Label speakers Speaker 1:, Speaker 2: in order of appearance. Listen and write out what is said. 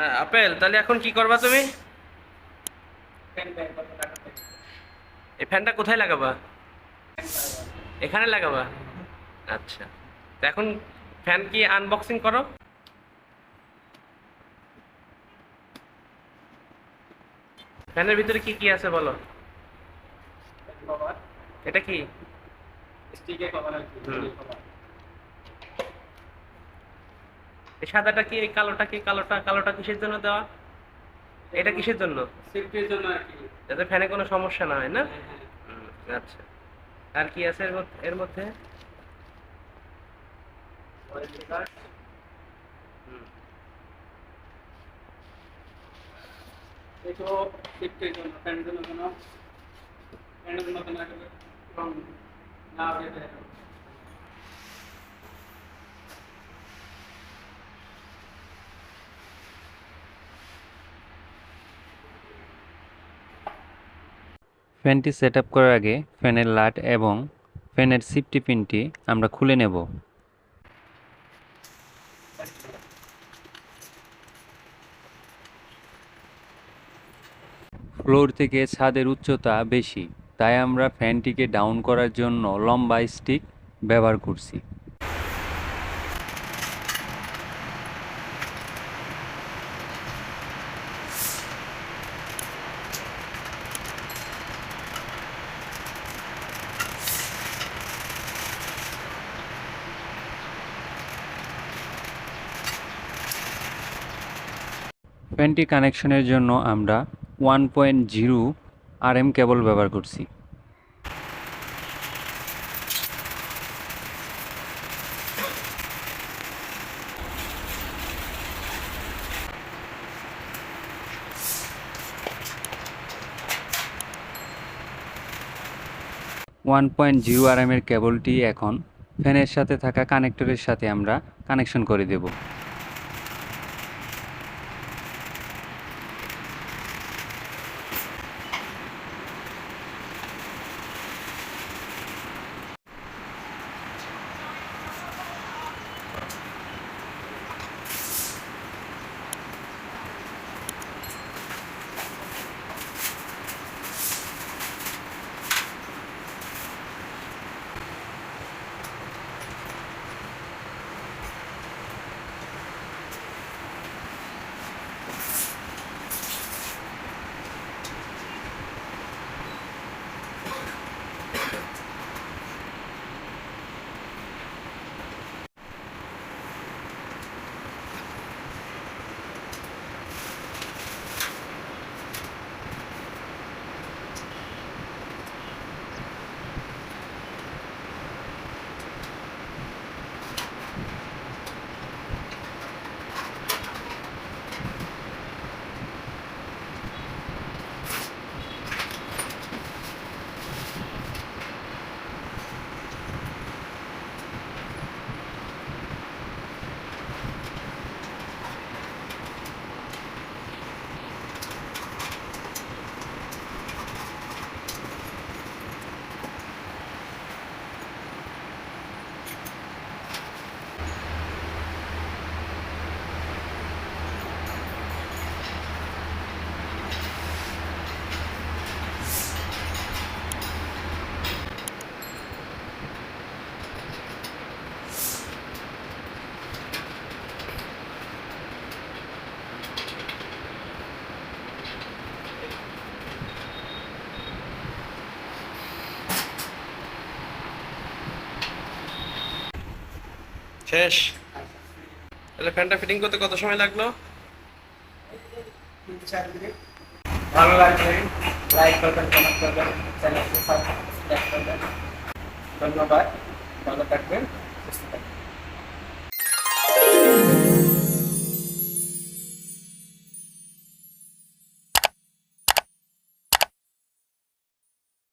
Speaker 1: হ্যাঁ আপেল তাহলে এখন কি করবা তুমি? এই ফ্যানটা কোথায় লাগাবা? এখানে লাগাবা? আচ্ছা। তো এখন ফ্যান কি আনবক্সিং করো? ফ্যানের ভিতরে কি কি আছে বলো? এটা কি? সাদাটা কি এই কালোটা কি কালোটা কালোটা কিসের জন্য দেওয়া? এটা কিসের জন্য?
Speaker 2: সেফটির জন্য আর কি।
Speaker 1: যাতে ফ্যানে কোনো সমস্যা না হয় না?
Speaker 2: হ্যাঁ, হ্যাঁ।
Speaker 1: আচ্ছা। আর কি আছে এর মধ্যে
Speaker 2: জন্য ফ্যানের জন্য কোনো ফ্যানের জন্য কোনো একটা রং না বের হয়।
Speaker 3: ফ্যানটি সেট করার আগে ফ্যানের লাট এবং ফ্যানের সিফটি পিনটি আমরা খুলে নেব। ফ্লোর থেকে ছাদের উচ্চতা বেশি, তাই আমরা ফ্যানটিকে ডাউন করার জন্য লম্বা স্টিক ব্যবহার করছি। ফ্যানটি কানেকশনের জন্য আমরা one point zero R M cable ব্যবহার করছি। ওয়ান পয়েন্ট জিরো আর এর কেবলটি এখন ফ্যানের সাথে থাকা কানেক্টরের সাথে আমরা কানেকশন করে দেব।
Speaker 1: শেষ। তাহলে ফ্যানটা ফিটিং করতে কত সময় লাগল?
Speaker 2: ভালো লাগলে লাইক করবেন কমেন্ট করবেন, চ্যানেলটি সাবস্ক্রাইব করবেন। ধন্যবাদ, ভালো থাকবেন, সুস্থ থাকবেন।